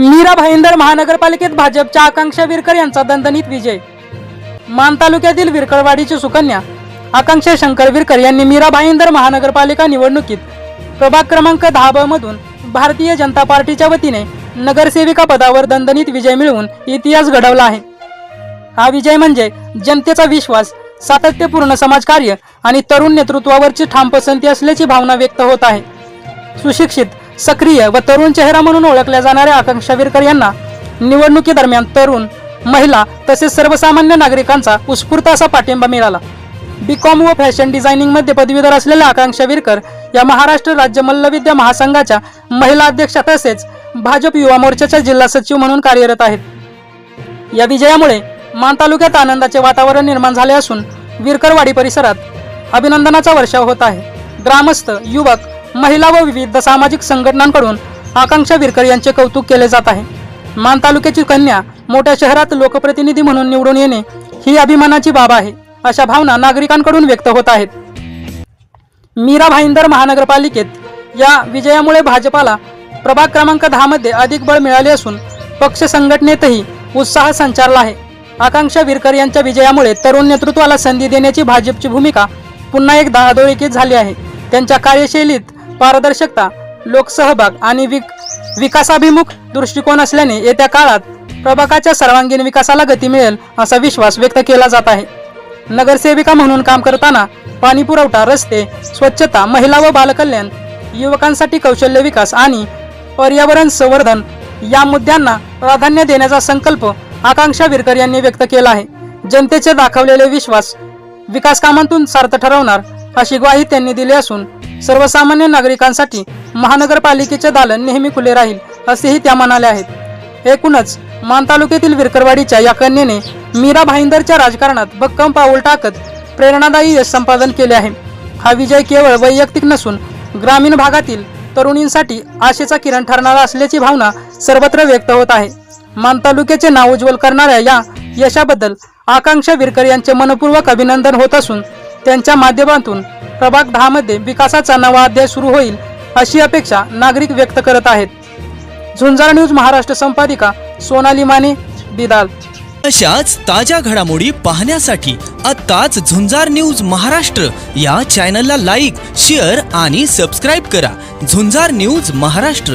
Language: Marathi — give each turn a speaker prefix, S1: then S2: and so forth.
S1: मीरा भाईंदर महानगरपालिकेत भाजपच्या आकांक्षा विरकर यांचा दणदणीत विजय. मान तालुक्यातील विरकळवाडीची सुकन्या आकांक्षा शंकर विरकर यांनी मीरा भाईंदर महानगरपालिका निवडणुकीत प्रभाग क्रमांक दहा ब मधून भारतीय जनता पार्टीच्या वतीने नगरसेविका पदावर दणदणीत विजय मिळवून इतिहास घडवला आहे. हा विजय म्हणजे जनतेचा विश्वास सातत्यपूर्ण समाजकार्य आणि तरुण नेतृत्वावरची ठाम पसंती असल्याची भावना व्यक्त होत आहे. सुशिक्षित सक्रिय व तरुण चेहरा म्हणून ओळखल्या जाणाऱ्या आकांक्षा विरकर यांना निवडणुकीदरम्यान तरुण महिला तसेच सर्वसामान्य नागरिकांचा उत्स्फूर्त असा पाठिंबा मिळाला. बी कॉम व फॅशन डिझायनिंगमध्ये पदवीधर असलेल्या आकांक्षा विरकर या महाराष्ट्र राज्य मल्लविद्या महासंघाच्या महिला अध्यक्षा तसेच भाजप युवा मोर्चाच्या जिल्हा सचिव म्हणून कार्यरत आहेत. या विजयामुळे मान तालुक्यात आनंदाचे वातावरण निर्माण झाले असून विरकरवाडी परिसरात अभिनंदनाचा वर्षाव होत आहे. ग्रामस्थ युवक महिला व विविध सामाजिक संघटनांकडून आकांक्षा विरकर यांचे कौतुक केले जात आहे. मान तालुक्याची कन्या मोठ्या शहरात लोकप्रतिनिधी म्हणून निवडून येणे ही अभिमानाची बाब आहे अशा भावना नागरिकांकडून व्यक्त होत आहेत. मीरा भाईंदर महानगरपालिकेत या विजयामुळे भाजपाला प्रभाग क्रमांक दहामध्ये अधिक बळ मिळाले असून पक्ष संघटनेतही उत्साह संचारला आहे. आकांक्षा विरकर यांच्या विजयामुळे तरुण नेतृत्वाला संधी देण्याची भाजपची भूमिका पुन्हा एकदा अधोरेखित झाली आहे. त्यांच्या कार्यशैलीत पारदर्शकता लोकसहभाग आणि विक विकासाभिमुख दृष्टिकोन असल्याने येत्या काळात प्रभागाच्या सर्वांगीण विकासाला गती मिळेल असा विश्वास व्यक्त केला जात आहे. नगरसेविका म्हणून काम करताना पाणी पुरवठा रस्ते स्वच्छता महिला व बालकल्याण युवकांसाठी कौशल्य विकास आणि पर्यावरण संवर्धन या मुद्द्यांना प्राधान्य देण्याचा संकल्प आकांक्षा विरकर यांनी व्यक्त केला आहे. जनतेचे दाखवलेले विश्वास विकास कामांतून सार्थ ठरवणार अशी ग्वाही त्यांनी दिली असून सर्वसामान्य नागरिकांसाठी महानगरपालिकेचे दालन नेहमी खुले राहील असेही त्या म्हणाल्या आहेत. एकूणच मान तालुक्यातील विरकरवाडीच्या या कन्येने मीरा भाईंदरच्या राजकारणात भक्कम पाऊल टाकत प्रेरणादायी यश संपादन केले आहे. हा विजय केवळ वैयक्तिक नसून ग्रामीण भागातील तरुणींसाठी आशेचा किरण ठरणारा असल्याची भावना सर्वत्र व्यक्त होत आहे. मान तालुक्याचे नाव उज्ज्वल करणाऱ्या या यशाबद्दल आकांक्षा विरकर यांचे मनपूर्वक अभिनंदन होत असून त्यांच्या माध्यमातून प्रभाग दहा मध्ये विकासाचा नवा अध्याय सुरू होईल अशी अपेक्षा नागरिक व्यक्त करत आहेत. झुंजार न्यूज महाराष्ट्र संपादिका सोनाली माने बिदाल.
S2: अशाच ताज्या घडामोडी पाहण्यासाठी आत्ताच झुंजार न्यूज महाराष्ट्र या चॅनलला लाईक शेअर आणि सबस्क्राईब करा. झुंजार न्यूज महाराष्ट्र.